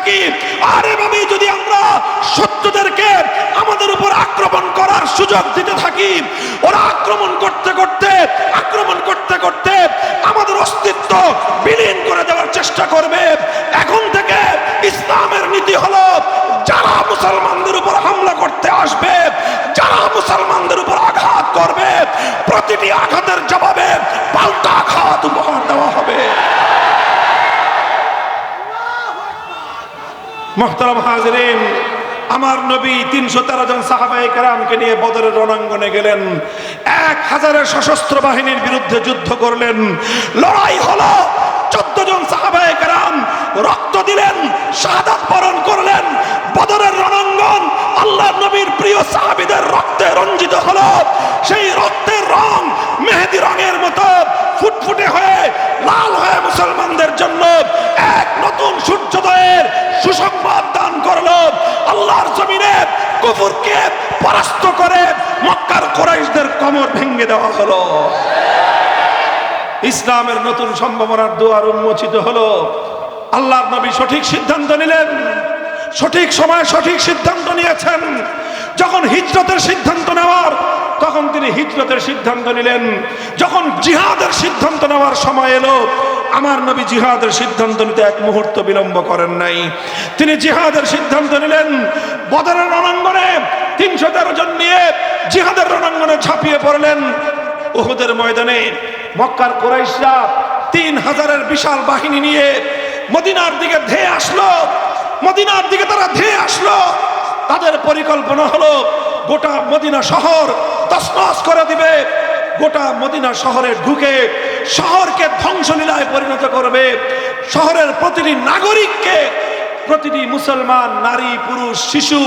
থাকি। আর এভাবেই যদি আমরা শত্রুদেরকে আমাদের উপর আক্রমণ করার সুযোগ দিতে থাকি, ওরা আক্রমণ করতে করতে, আক্রমণ করতে করতে আমাদের অস্তিত্ব বিলীন করে দেওয়ার চেষ্টা করবে। এখন থেকে ইসলামের নীতি হলো, যারা মুসলমানদের উপর হামলা করতে আসবে, যারা মুসলমানদের উপর আঘাত করবে, প্রতিটি আঘাতের জবাবে পাল্টা আঘাত উপহার দেওয়া হবে। মোহতারাম হাজরিন, আমার নবী তিনশো তেরো জন সাহাবাই কারামকে নিয়ে বদরের রণাঙ্গনে গেলেন। এক হাজারের সশস্ত্র বাহিনীর বিরুদ্ধে যুদ্ধ করলেন। লড়াই হলো। চোদ্দ জন সাহাবাই কারাম রক্ত দিলেন, শাহাদাত বরণ করলেন। বদরের রণাঙ্গন আল্লাহ নবীর প্রিয় সাহাবিদের রক্তে রঞ্জিত হলো। সেই রক্তের রং মেহেদি রঙের মতো, ফুটফুটে হয়ে, লাল হয়ে মুসলমানদের জন্য এক নতুন সূর্যোদয়ের সুসংবাদ দান করল। আল্লাহর জমিনে কুফুরকে পরাস্ত করে মক্কার কোরাইশদের কমর ভেঙে দেওয়া হলো। ইসলামের নতুন সম্ভাবনার দুয়ার উন্মোচিত হলো। আল্লাহর নবী সঠিক সিদ্ধান্ত নিলেন। সঠিক সময়ে সঠিক সিদ্ধান্ত নিয়েছেন। যখন হিজরতের সিদ্ধান্ত নেওয়ার, তখন তিনি হিজরতের সিদ্ধান্ত নিলেন। যখন জিহাদের সিদ্ধান্ত নেওয়ার সময় এলো, আমার নবী জিহাদের সিদ্ধান্ত নিতে এক মুহূর্ত বিলম্ব করেন নাই। তিনি জিহাদের সিদ্ধান্ত নিলেন, বদরের রণাঙ্গনে তিনশো তেরো জন নিয়ে জিহাদের রণাঙ্গনে ঝাঁপিয়ে পড়লেন। উহুদের ময়দানে মক্কার কোরাইশরা তিন হাজারের বিশাল বাহিনী নিয়ে মদিনার দিকে ধেয়ে আসলো। মদিনার দিকে তারা ধেয়ে আসলো। তাদের পরিকল্পনা হলো গোটা মদিনা শহর তসনস করে দিবে। গোটা মদিনা শহরে ঢুকে শহরকে ধ্বংসলীলায় পরিণত করবে। শহরের প্রতিটি নাগরিককে, প্রতিটি মুসলমান, নারী, পুরুষ, শিশু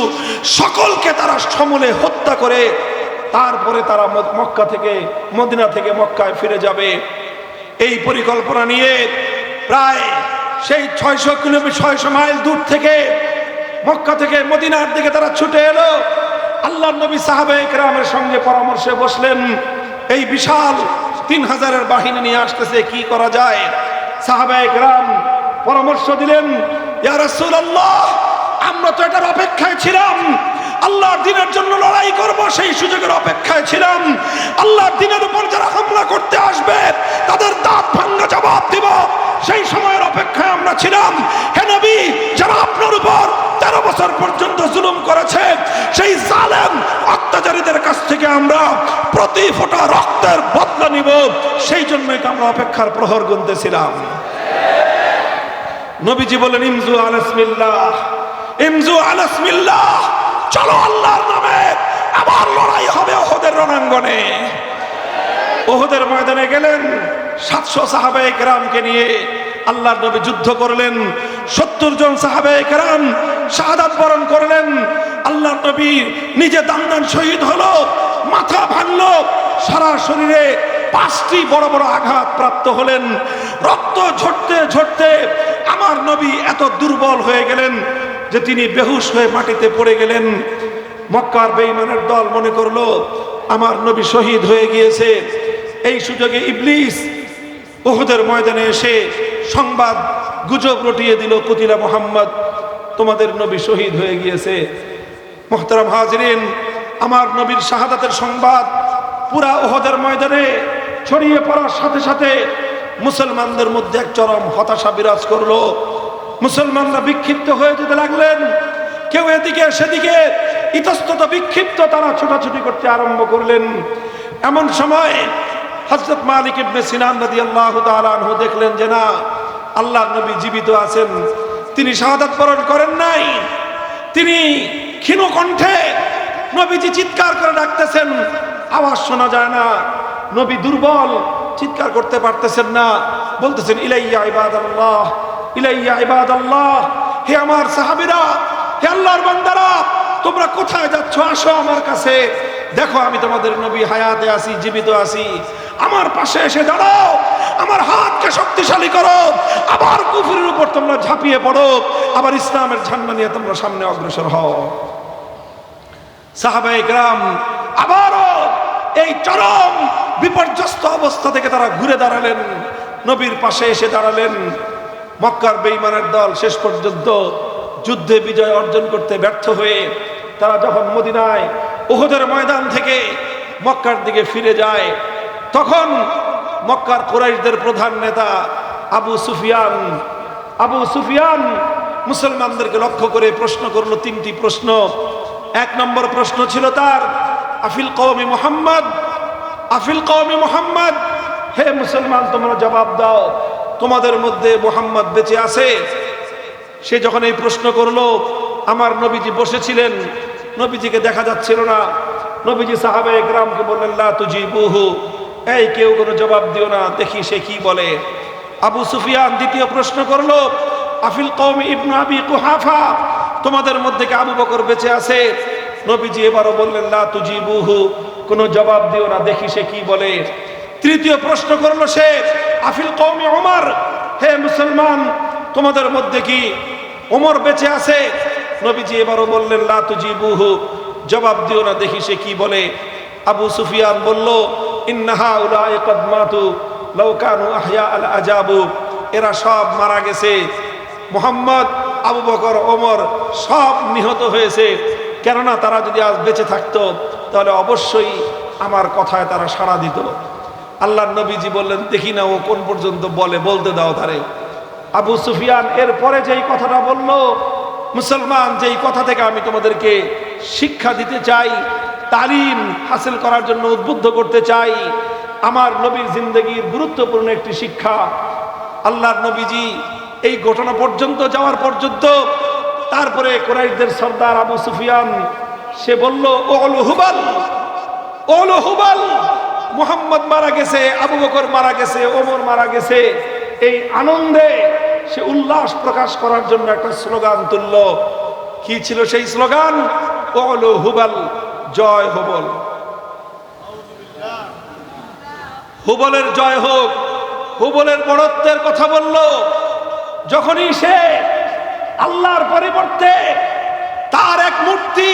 সকলকে তারা সমূলে হত্যা করে, তারপরে তারা মক্কা থেকে, মদিনা থেকে মক্কায় ফিরে যাবে। এই পরিকল্পনা নিয়ে প্রায় সেই ছয়শো কিলোমিটার, ছয়শো মাইল দূর থেকে মক্কা থেকে মদিনার দিকে তারা ছুটে এলো। আল্লাহ নবী সাহাবে একরামের সঙ্গে পরামর্শে বসলেন, এই বিশাল তিন হাজারের বাহিনী নিয়ে আসতেছে, কি করা যায়? সাহাবে একরাম পরামর্শ দিলেন আল্লাহ আমরা তো এটার অপেক্ষায় ছিলাম আল্লাহর দিনের জন্য লড়াই করব, সেই সুযোগের অপেক্ষায় ছিলাম। আল্লাহর দিনের উপর যারা হামলা করতে আসবে, তাদের দাঁত ভাঙ্গা জবাব দিব। সেই সময়ের অপেক্ষায় আমরা ছিলাম। হে নবী, যারা আপনার উপর তেরো বছর পর্যন্ত জুলুম করেছে, সেই জালেম অত্যাচারীদের কাছ থেকে আমরা প্রতি ফোঁটা রক্তের বদলা নিব। সেই জন্যই তো আমরা অপেক্ষার প্রহর গুনতেছিলাম। নবীজি বলেন, ইমজু আলাসমিল্লাহ ইমজু আলাসমিল্লাহ। চলো আল্লাহর নামে। আবার লড়াই হবে ওহদের রণাঙ্গনে। ওহদের ময়দানে গেলেন সাতশো সাহাবে কেরামকে নিয়ে। আল্লাহর নবী যুদ্ধ করলেন, সত্তর জন সাহাবে কেরাম শাহাদাত বরণ করলেন। আল্লাহর নবী নিজে দান দান শহীদ হলো, মাথা ভাঙলো, সারা শরীরে পাঁচটি বড় বড় আঘাত প্রাপ্ত হলেন। রক্ত ঝরতে ঝরতে আমার নবী এত দুর্বল হয়ে গেলেন। যে তিনি বেহুশ হয়ে মাটিতে পড়ে গেলেন। মক্কার বেঈমানের দল মনে করল, আমার নবী শহীদ হয়ে গিয়েছে। এই সুযোগে ইবলিস ওহুদের ময়দানে এসে সংবাদ গুজব রটিয়ে দিল, কুতিলা মোহাম্মদ, তোমাদের নবী শহীদ হয়ে গিয়েছে। মোহতারাম হাজরিন, আমার নবীর শাহাদাতের সংবাদ পুরা ওহদের ময়দানে ছড়িয়ে পড়ার সাথে সাথে মুসলমানদের মধ্যে এক চরম হতাশা বিরাজ করল। মুসলমানরা বিক্ষিপ্ত হয়ে যেতে লাগলেন। কেউ এদিকে, সেদিকে। ইতস্তত বিক্ষিপ্ত তারা ছোটাছুটি করতে আরম্ভ করলেন। এমন সময় হজরত মালিক ইবনে সিনান নদী আল্লাহ দেখলেন যে না আল্লাহ নবী জীবিত আছেন। তিনি শাহাদাত বরণ করেন নাই। তিনি ক্ষীণ কণ্ঠে নবীজি চিৎকার করে ডাকতেছেন। আওয়াজ শোনা যায় না। নবী দুর্বল, চিৎকার করতে পারতেছেন না। বলতেছেন, ইলাইয়া ইবাদ আল্লাহ ইলাইয়া ইবাদ আল্লাহ হে আমার সাহাবিরা, হে আল্লাহর বান্দারা, তোমরা কোথায় যাচ্ছ? আসো আমার কাছে। দেখো, আমি তোমাদের নবী হায়াতে আছি, জীবিত আছি। আমার পাশে এসে দাঁড়াও। আমার হাতকে শক্তিশালী করো। আবার কুফুরের উপর তোমরা ঝাঁপিয়ে পড়ো। আবার ইসলামের ঝান্ডা নিয়ে তোমরা সামনে অগ্রসর হও। সাহাবাই গ্রাম আবারও এই চরম বিপর্যস্ত অবস্থা থেকে তারা ঘুরে দাঁড়ালেন। নবীর পাশে এসে দাঁড়ালেন। মক্কার বেইমানের দল শেষ পর্যন্ত যুদ্ধে বিজয় অর্জন করতে ব্যর্থ হয়ে তারা যখন মদিনায় ওহদের ময়দান থেকে মক্কার দিকে ফিরে যায়, তখন মক্কার কোরাইশদের প্রধান নেতা আবু সুফিয়ান আবু সুফিয়ান মুসলমানদেরকে লক্ষ্য করে প্রশ্ন করল তিনটি প্রশ্ন। এক নম্বর প্রশ্ন ছিল তার, আফিল কৌমি মোহাম্মদ? আফিল কৌমি মোহাম্মদ? হে মুসলমান, তোমরা জবাব দাও। তোমাদের মধ্যে মোহাম্মদ বেঁচে আছে? সে যখন এই প্রশ্ন করল, আমার নবীজি বসেছিলেন। নবীজিকে দেখা যাচ্ছিল না। নবীজি সাহাবে একরামকে বললেন তুজি বুহু এই, কেউ কোনো জবাব দিও না। দেখি সে কি বলে। আবু সুফিয়ান দ্বিতীয় প্রশ্ন করল, আফিল কৌম ইবনু আবি কুহাফা? তোমাদের মধ্যে কি আবু বকর বেঁচে আছে? নবীজি এবারও বললেন, লা তুজি বুহু কোনো জবাব দিও না। দেখি সে কি বলে। তৃতীয় প্রশ্ন করল সে, আফিল কৌমি ওমর হে মুসলমান, তোমাদের মধ্যে কি ওমর বেঁচে আছে? নবীজি এবারও বললেন, লা তুজিবুহু। জবাব দিও না, দেখি সে কি বলে। আবু সুফিয়ান বলল ইন্নাহা উলাই কদমাতু লৌকানু আহয়া আল আজাবু। এরা সব মারা গেছে। মোহাম্মদ, আবু বকর, ওমর সব নিহত হয়েছে। কেননা তারা যদি আজ বেঁচে থাকতো, তাহলে অবশ্যই আমার কথায় তারা সাড়া দিত। আল্লাহ নবীজি বললেন, দেখি না ও কোন পর্যন্ত বলে, বলতে দাও তারে। আবু সুফিয়ান এরপরে যেই কথাটা বলল, মুসলমান, যেই কথা থেকে আমি তোমাদেরকে শিক্ষা দিতে চাই, তালিম হাসিল করার জন্য উদ্বুদ্ধ করতে চাই, আমার নবীর জিন্দগির গুরুত্বপূর্ণ একটি শিক্ষা। আল্লাহর নবীজি এই ঘটনা পর্যন্ত যাওয়ার পর্যন্ত তারপরে কোরাইশদের সর্দার আবু সুফিয়ান, সে বলল ওল হুবাল ওল হুবাল মুহাম্মদ মারা গেছে, আবু বকর মারা গেছে, ওমর মারা গেছে। এই আনন্দে সে উল্লাস প্রকাশ করার জন্য একটা স্লোগান তুলল। কি ছিল সেই স্লোগান? হুবাল, জয় হুবল। হুবলের জয় হোক, হুবলের বড়ত্বের কথা বলল। যখনই সে আল্লাহর পরিবর্তে তার এক মূর্তি,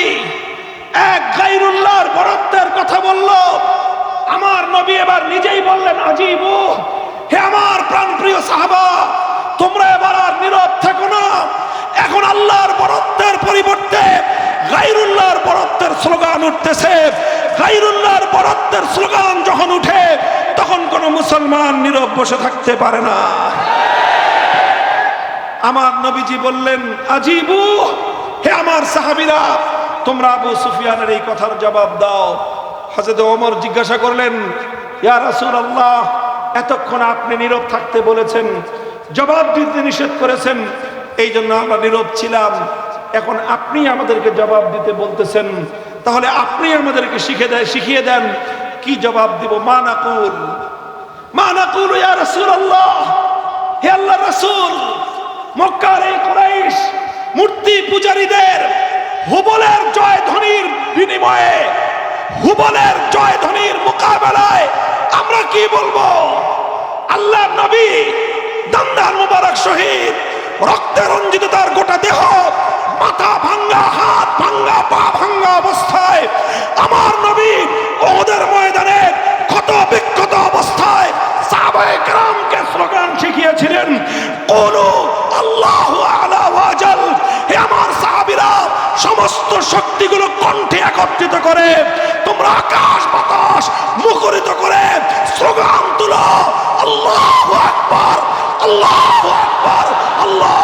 এক গাইরুল্লাহর বড়ত্বের কথা বলল আমার নবী এবার নিজেই বললেন, আজিবু, হে আমার প্রাণপ্রিয় সাহাবা, তোমরা এবার আর নীরব থেকো না। এখন আল্লাহর বরত্বের পরিবর্তে গাইরুল্লাহর বরত্বের স্লোগান উঠতেছে। গাইরুল্লাহর বরত্বের স্লোগান যখন উঠে, তখন কোন মুসলমান নীরব বসে থাকতে পারে না। আমার নবীজি বললেন, আজিবু, হে আমার সাহাবিরা, তোমরা আবু সুফিয়ানের এই কথার জবাব দাও। হাজরত ওমর জিজ্ঞাসা করলেন, ইয়া রাসূল আল্লাহ এতক্ষণ আপনি নীরব থাকতে বলেছেন, জবাব দিতে নিষেধ করেছেন এই জন্য আমরা নীরব ছিলাম। এখন আপনি আমাদেরকে জবাব দিতে বলতেছেন, তাহলে আপনি আমাদেরকে শিখে দেয়, শিখিয়ে দেন, কি জবাব দিব? মা নাকুল। মা নাকুল, ইয়া রাসূল আল্লাহ হে আল্লাহ রাসূল, মক্কার এই কুরাইশ মূর্তি পূজারীদের, হুবলের জয় ধ্বনির বিনিময়ে হুবলের জয় ধ্বনির মোকাবেলায় আমরা কি বলব? আল্লাহ নবী দান্দার মুবারক শহীদ, রক্তে রঞ্জিত তার গোটা দেহ মাথা ভাঙ্গা হাত ভাঙ্গা পা ভাঙ্গা অবস্থায় আমার নবী ওদের ময়দানে ক্ষত বিক্ষত অবস্থায় সাহাবায়ে কেরামকে স্লোগান শিখিয়েছিলেন কোনু আল্লাহু আলা ওয়াজাল হে আমার সাহাবীরা সমস্ত শক্তিগুলো কণ্ঠে একত্রিত করে তোমরা আকাশ, বাতাস মুখরিত করে স্লোগান তুলো। আল্লাহ আকবার আল্লাহ আকবার, আল্লাহ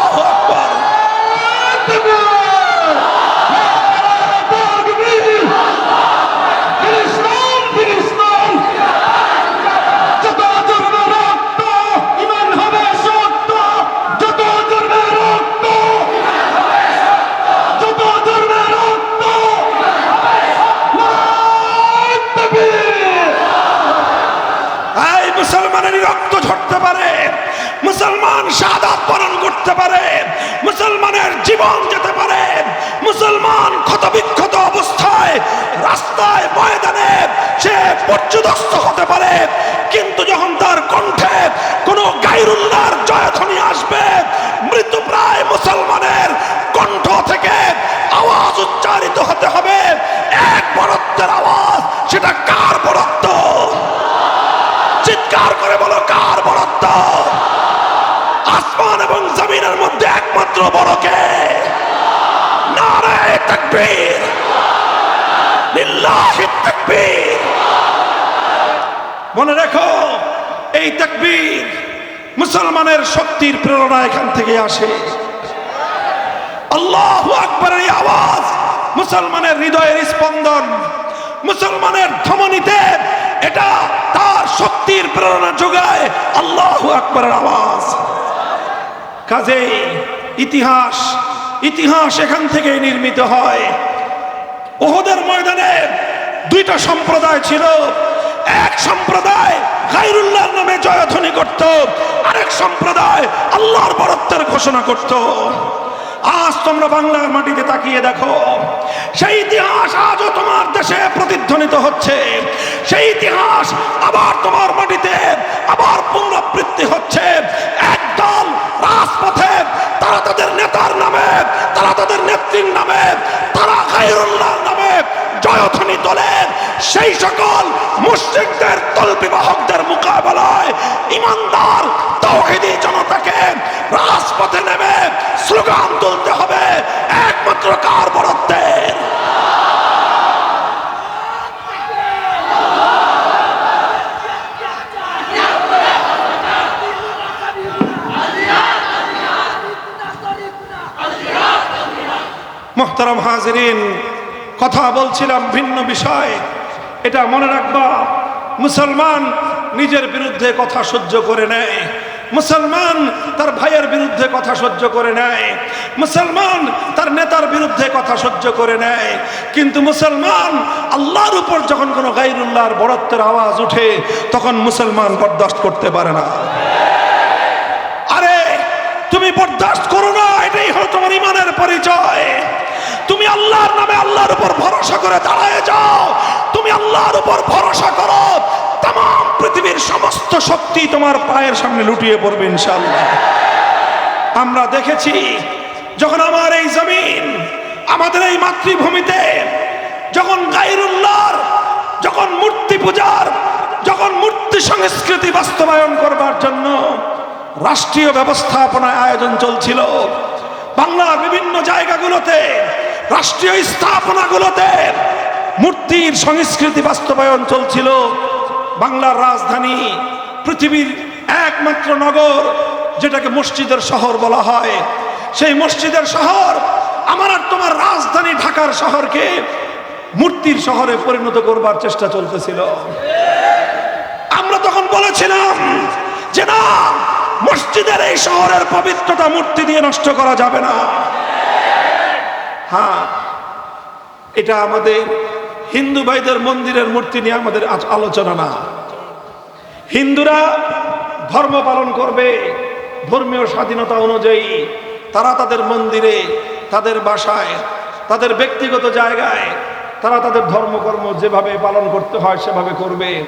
জমিনের মধ্যে একমাত্র বড় কে? তাকবীর। লিল্লাহি তাকবীর। মনে রেখো, এই তাকবীর মুসলমানের শক্তির প্রেরণা এখান থেকে আসে। আল্লাহু আকবরের এই আওয়াজ মুসলমানের হৃদয়ের স্পন্দন, মুসলমানের ধমনীতে এটা তার শক্তির প্রেরণা যোগায় আল্লাহু আকবরের আওয়াজ। কাজেই ইতিহাস ইতিহাস এখান থেকে নির্মিত হয়। ওহদের ময়দানে দুইটা সম্প্রদায় ছিল। এক সম্প্রদায় গাইরুল্লাহর নামে জয়ধ্বনি করত, আরেক সম্প্রদায় আল্লাহর বরত্বের ঘোষণা করত। আজ তোমরা বাংলার মাটিতে তাকিয়ে দেখো, সেই ইতিহাস আজও তোমার দেশে প্রতিধ্বনিত হচ্ছে। সেই ইতিহাস আবার তোমার মাটিতে আবার পুনরাবৃত্তি হচ্ছে। একদল রাজপথে তারা তাদের নেতার নামে, তারা তাদের নেত্রীর নামে, তারা গাইরুল্লাহর নামে জয়ধ্বনি তোলেন সেই সকল মুসলিমদের তলবিবাহকদের মোকাবেলায় ইমানদার, তৌহিদি জনতাকে রাজপথে নেমে স্লোগান তুলতে হবে, একমাত্র কার বরত্বের মোহতারাম হাজরিন, কথা বলছিলাম ভিন্ন বিষয়। এটা মনে রাখবা, মুসলমান নিজের বিরুদ্ধে কথা সহ্য করে নেয়। মুসলমান তার ভাইয়ের বিরুদ্ধে কথা সহ্য করে নেয়। মুসলমান তার নেতার বিরুদ্ধে কথা সহ্য করে নেয়। কিন্তু মুসলমান আল্লাহর উপর যখন কোনো গাইরুল্লাহর বরত্বের আওয়াজ উঠে, তখন মুসলমান বরদাস্ত করতে পারে না। আরে, তুমি বরদাস্ত করো না, এটাই হলো তোমার ইমানের পরিচয়। তুমি আল্লাহর নামে আল্লাহর উপর ভরসা করে দাঁড়ায় যাও। তুমি আল্লাহর উপর ভরসা করো। তাম পৃথিবীর সমস্ত শক্তি তোমার পায়ের সামনে লুটিয়ে পড়বে ইনশাল্লাহ আমরা দেখেছি, যখন আমার এই জমিন, আমাদের এই মাতৃভূমিতে, যখন গাইরুল্লাহর যখন মূর্তি পূজার, যখন মূর্তি সংস্কৃতি বাস্তবায়ন করবার জন্য রাষ্ট্রীয় ব্যবস্থাপনায় আয়োজন চলছিল, বাংলার বিভিন্ন জায়গাগুলোতে রাষ্ট্রীয় স্থাপনাগুলোতে মূর্তির সংস্কৃতি বাস্তবায়ন চলছিল। বাংলার রাজধানী পৃথিবীর একমাত্র নগর, যেটাকে মসজিদের শহর বলা হয়। সেই মসজিদের শহর আমার আর তোমার রাজধানী ঢাকার শহরকে মূর্তির শহরে পরিণত করবার চেষ্টা চলতেছিল। আমরা তখন বলেছিলাম যে না, মসজিদের এই শহরের পবিত্রতা মূর্তি দিয়ে নষ্ট করা যাবে না। হ্যাঁ এটা আমাদের হিন্দু ভাইদের মন্দিরের মূর্তি নিয়ে আমাদের আজ আলোচনা না। হিন্দুরা ধর্ম পালন করবে, ধর্মীয় স্বাধীনতা অনুযায়ী তারা তাদের মন্দিরে, তাদের বাসায়, তাদের ব্যক্তিগত জায়গায় তারা তাদের ধর্মকর্ম যেভাবে পালন করতে হয় সেভাবে করবে।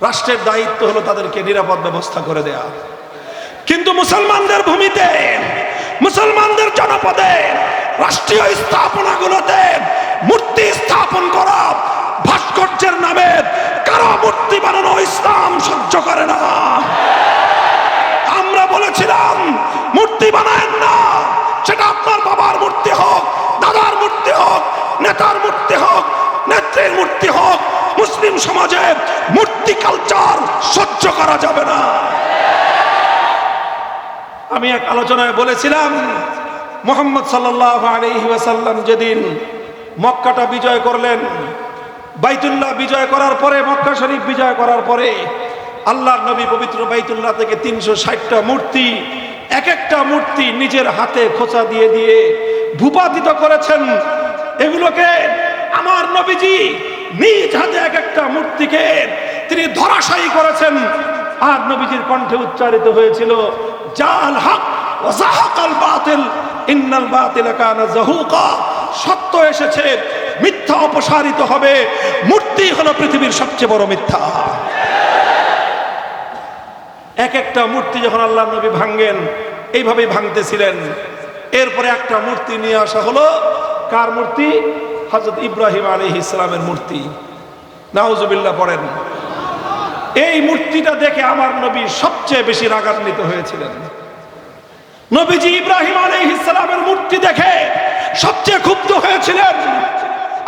রাষ্ট্রের দায়িত্ব হলো তাদেরকে নিরাপদ ব্যবস্থা করে দেয়া। কিন্তু মুসলমানদের ভূমিতে, মুসলমানদের জনপদে রাষ্ট্রীয় স্থাপনাগুলোতে মূর্তি স্থাপন করা ভাস্কর্যের নামে কারও মূর্তি বানানো ইসলাম সহ্য করে না। আমরা বলেছিলাম, মূর্তি বানায়েন না। সেটা আপনার বাবার মূর্তি হোক, দাদার মূর্তি হোক, নেতার মূর্তি হোক, নেত্রীর মূর্তি হোক, মুসলিম সমাজে মূর্তি কালচার সহ্য করা যাবে না। আমি এক আলোচনায় বলেছিলাম মোহাম্মদ সাল্লাহ আলহি ওয়াসাল্লাম যেদিন মক্কাটা বিজয় করলেন, বাইতুল্লাহ বিজয় করার পরে, মক্কা শরীফ বিজয় করার পরে আল্লাহর নবী পবিত্র বাইতুল্লাহ থেকে তিনশো ষাটটা মূর্তি এক একটা মূর্তি নিজের হাতে খোঁচা দিয়ে দিয়ে ভূপাতিত করেছেন। এগুলোকে আমার নবীজি নিজ হাতে এক একটা মূর্তিকে তিনি ধরাশায়ী করেছেন। আর নবীজির কণ্ঠে উচ্চারিত হয়েছিল, জাল হক বাতিল। ইন্নাল কানা সত্য এসেছে, মিথ্যা অপসারিত হবে। মূর্তি হলো পৃথিবীর সবচেয়ে বড় মিথ্যা। এক একটা মূর্তি যখন আল্লাহ নবী ভাঙ্গেন এইভাবেই ভাঙতেছিলেন। এরপরে একটা মূর্তি নিয়ে আসা হলো, কার মূর্তি? হজরত ইব্রাহিম আলী ইসলামের মূর্তি। নাউজুবিল্লাহ পড়েন। এই মূর্তিটা দেখে আমার নবী সবচেয়ে বেশি রাগান্বিত হয়েছিলেন। নবীজি ইব্রাহিম আলাইহিসসালামের মূর্তি দেখে সবচেয়ে ক্ষুব্ধ হয়েছিলেন।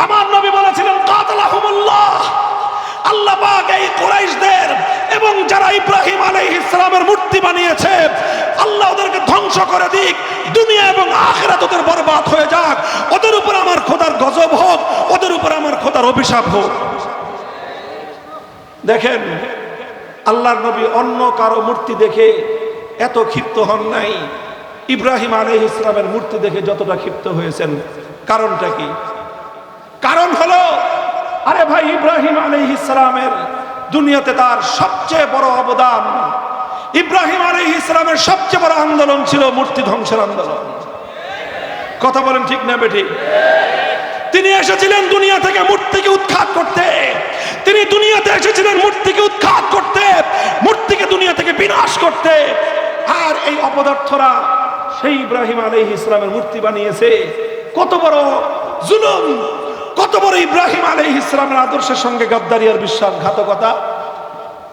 আমার নবী বলেছিলেন, কাতালাহুমুল্লাহ। আল্লাহ পাক এই কুরাইশদের এবং যারা ইব্রাহিম আলাইহিসসালামের মূর্তি বানিয়েছে, আল্লাহ ওদেরকে ধ্বংস করে দিক। দুনিয়া এবং আখিরাত ওদের বরবাদ হয়ে যাক। ওদের উপর আমার খোদার গজব হোক, ওদের উপর আমার খোদার অভিশাপ হোক। দেখেন, আল্লাহর নবী অন্য কারও মূর্তি দেখে এত ক্ষিপ্ত হন নাই। ইব্রাহিম আলাইহিস ইসলামের মূর্তি দেখে যতটা ক্ষিপ্ত হয়েছেন, কারণটা কি? কারণ হলো, আরে ভাই, ইব্রাহিম আলাইহিস ইসলামের দুনিয়াতে তার সবচেয়ে বড় অবদান। ইব্রাহিম আলাইহিস ইসলামের সবচেয়ে বড় আন্দোলন ছিল মূর্তি ধ্বংসের আন্দোলন। কথা বলেন ঠিক না বেঠিক তিনি এসেছিলেন দুনিয়া থেকে মূর্তিকে উৎখাত করতে। তিনি দুনিয়াতে এসেছিলেন মূর্তিকে উৎখাত করতে, মূর্তিকে দুনিয়া থেকে বিনাশ করতে। আর এই অপদার্থরা সেই ইব্রাহিম আলাইহ ইসলামের মূর্তি বানিয়েছে। কত বড় জুলুম, কত বড় ইব্রাহিম আলাইহ ইসলামের আদর্শের সঙ্গে গাদ্দারি আর বিশ্বাসঘাতকতা।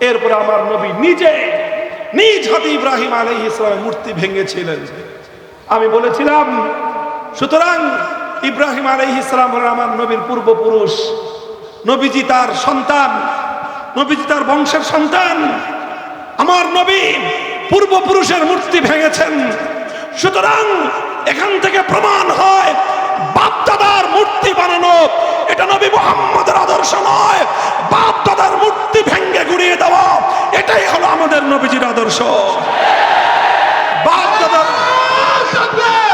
এরপরে আমার নবী নিজে নিজ হাতে ইব্রাহিম আলাইহ ইসলামের মূর্তি ভেঙেছিলেন। আমি বলেছিলাম, সুতরাং ইব্রাহিম আলাইহ ইসলাম হলেন আমার নবীর পূর্বপুরুষ। নবীজি তার সন্তান, নবীজি তার বংশের সন্তান। আমার নবী পূর্বপুরুষের মূর্তি ভেঙেছেন। সুতরাং এখান থেকে প্রমাণ হয়, বাপ দাদার মূর্তি বানানো, এটা নবী মোহাম্মদের আদর্শ নয় বাপ দাদার মূর্তি ভেঙ্গে গুড়িয়ে দেওয়া, এটাই হলো আমাদের নবীজির আদর্শ দাদার Takbir!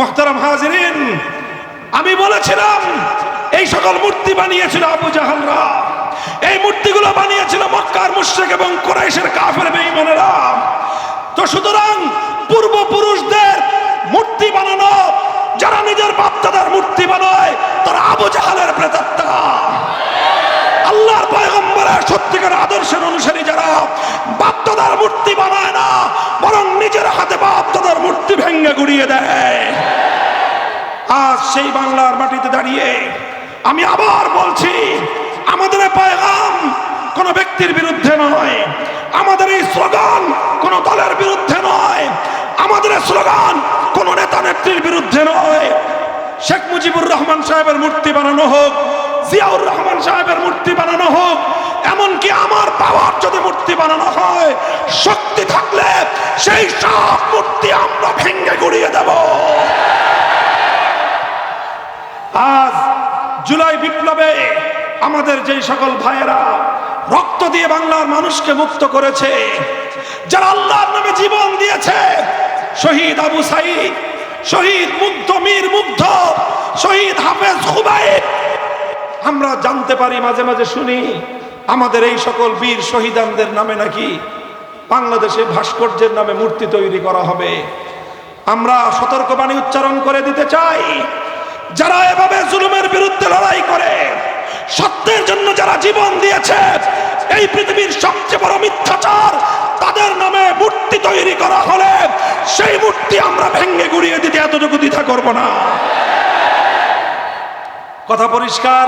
মোহতারাম হাজিরিন, আমি বলেছিলাম, এই সকল মূর্তি বানিয়েছিল আবু জাহালরা। এই মূর্তিগুলো বানিয়েছিল মক্কার মুশরিক এবং কোরাইশের কাফের বেঈমানেরা। তো সুতরাং পূর্বপুরুষদের মূর্তি বানানো, যারা নিজের বাপদাদার মূর্তি বানায়, তারা আবু জাহালের প্রেতাত্মা। আল্লাহর পয়গম্বরের সত্যিকার আদর্শের অনুসারী যারা বাপদাদার মূর্তি বানায় না, বরং নিজের হাতে বাপদাদার মূর্তি ভেঙ্গে গুড়িয়ে দেয়। আজ সেই বাংলার মাটিতে দাঁড়িয়ে আমি আবার বলছি, আমাদের পয়গাম কোন ব্যক্তির বিরুদ্ধে নয়, আমাদের এই স্লোগান কোন দলের বিরুদ্ধে নয়, আমাদের স্লোগান কোন নেতা নেত্রীর বিরুদ্ধে নয়। শেখ মুজিবুর রহমান সাহেবের মূর্তি বানানো হোক জিয়াউর রহমান সাহেবের মূর্তি বানানো হোক, এমনকি আমার বাবার যদি মূর্তি বানানো হয়, শক্তি থাকলে সেই সব মূর্তি আমরা ভেঙ্গে গুড়িয়ে দেব। আজ জুলাই বিপ্লবে আমাদের যেই সকল ভাইয়েরা রক্ত দিয়ে বাংলার মানুষকে মুক্ত করেছে, যারা আল্লাহর নামে জীবন দিয়েছে, শহীদ আবু সাইদ, শহীদ মুগ্ধ মীর মুগ্ধ, শহীদ হাফেজ খুবাইব আমরা জানতে পারি, মাঝে মাঝে শুনি, আমাদের এই সকল বীর শহীদানদের নামে নাকি বাংলাদেশে ভাস্কর্যের নামে মূর্তি তৈরি করা হবে। আমরা সতর্কবাণী উচ্চারণ করে দিতে চাই, যারা এভাবে জুলুমের বিরুদ্ধে লড়াই করে, সত্যের জন্য যারা জীবন দিয়েছে, এই পৃথিবীর সবচেয়ে বড় মিথ্যাচার, তাদের নামে মূর্তি তৈরি করা হলে সেই মূর্তি আমরা ভেঙে গুড়িয়ে দিতে এতটুকু দ্বিধা করব না। কথা পরিষ্কার?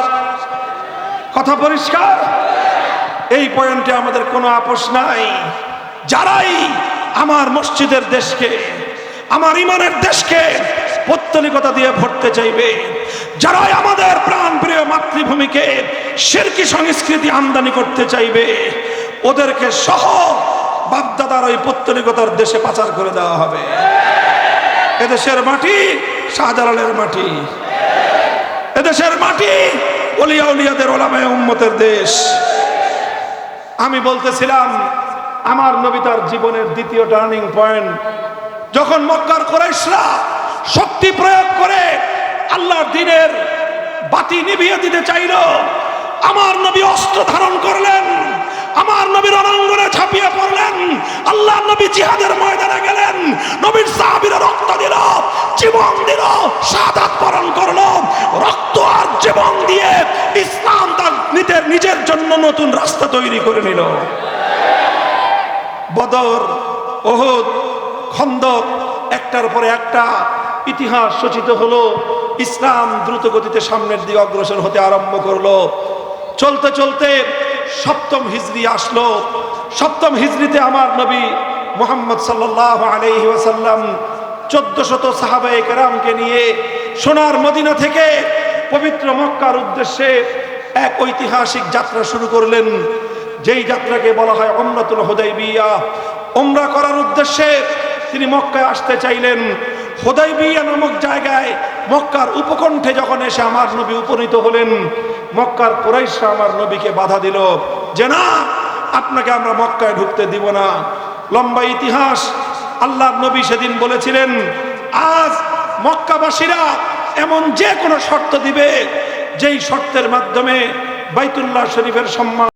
কথা পরিষ্কার? এই পয়েন্টে আমাদের কোনো আপোষ নাই। যারাই আমার মসজিদের দেশকে, আমার ইমানের দেশকে পত্তলিকতা দিয়ে ভরতে চাইবে, যারাই আমাদের প্রাণ প্রিয় মাতৃভূমিকে শিরকি সংস্কৃতি আমদানি করতে চাইবে, ওদেরকে সহ বাপদাদার ওই পত্তলিকতার দেশে পাচার করে দেওয়া হবে। এদেশের মাটি শাহজালালের মাটি। এদেশের মাটি অলিয়া উলিয়াদের ওলামায় উম্মতের দেশ। আমি বলতেছিলাম, আমার নবী তার জীবনের দ্বিতীয় টার্নিং পয়েন্ট। যখন মক্কার কোরাইশরা শক্তি প্রয়োগ করে আল্লাহর দিনের বাতি নিভিয়ে দিতে চাইল, আমার নবী অস্ত্র ধারণ করলেন। আমার নবীর রণাঙ্গনে ছাপিয়ে পড়লেন। আল্লাহ নবী জিহাদের ময়দানে গেলেন। নবীর সাহাবীরা রক্ত দিল, জীবন দিল, শাহাদাত বরণ করল। রক্ত আর জীবন দিয়ে ইসলাম তার নিজের নিজের জন্য নতুন রাস্তা তৈরি করে নিল। বদর, ওহদ, খন্দক, একটার পরে একটা ইতিহাস সচিত হলো। ইসলাম দ্রুত গতিতে সামনের দিকে অগ্রসর হতে আরম্ভ করল। চলতে চলতে সপ্তম হিজরি আসলো। সপ্তম হিজরিতে আমার নবী মোহাম্মদ সাল্লাহ আলহি চোদ্দ শত সাহাবায়ে কেরামকে নিয়ে সোনার মদিনা থেকে পবিত্র মক্কার উদ্দেশ্যে এক ঐতিহাসিক যাত্রা শুরু করলেন। যেই যাত্রাকে বলা হয় অমরাতুল হোদাই বিয়া ওমরা করার উদ্দেশ্যে তিনি মক্কায় আসতে চাইলেন। হুদাইবিয়া নামক জায়গায় মক্কার উপকণ্ঠে যখন এসে আমার নবী উপনীত হলেন, মক্কার কুরাইশরা আমার নবীকে বাধা দিল যে, না, আপনাকে আমরা মক্কায় ঢুকতে দিব না। লম্বা ইতিহাস আল্লাহ নবী সেদিন বলেছিলেন, আজ মক্কাবাসীরা এমন যে কোনো শর্ত দিবে, যেই শর্তের মাধ্যমে বাইতুল্লাহ শরীফের সম্মান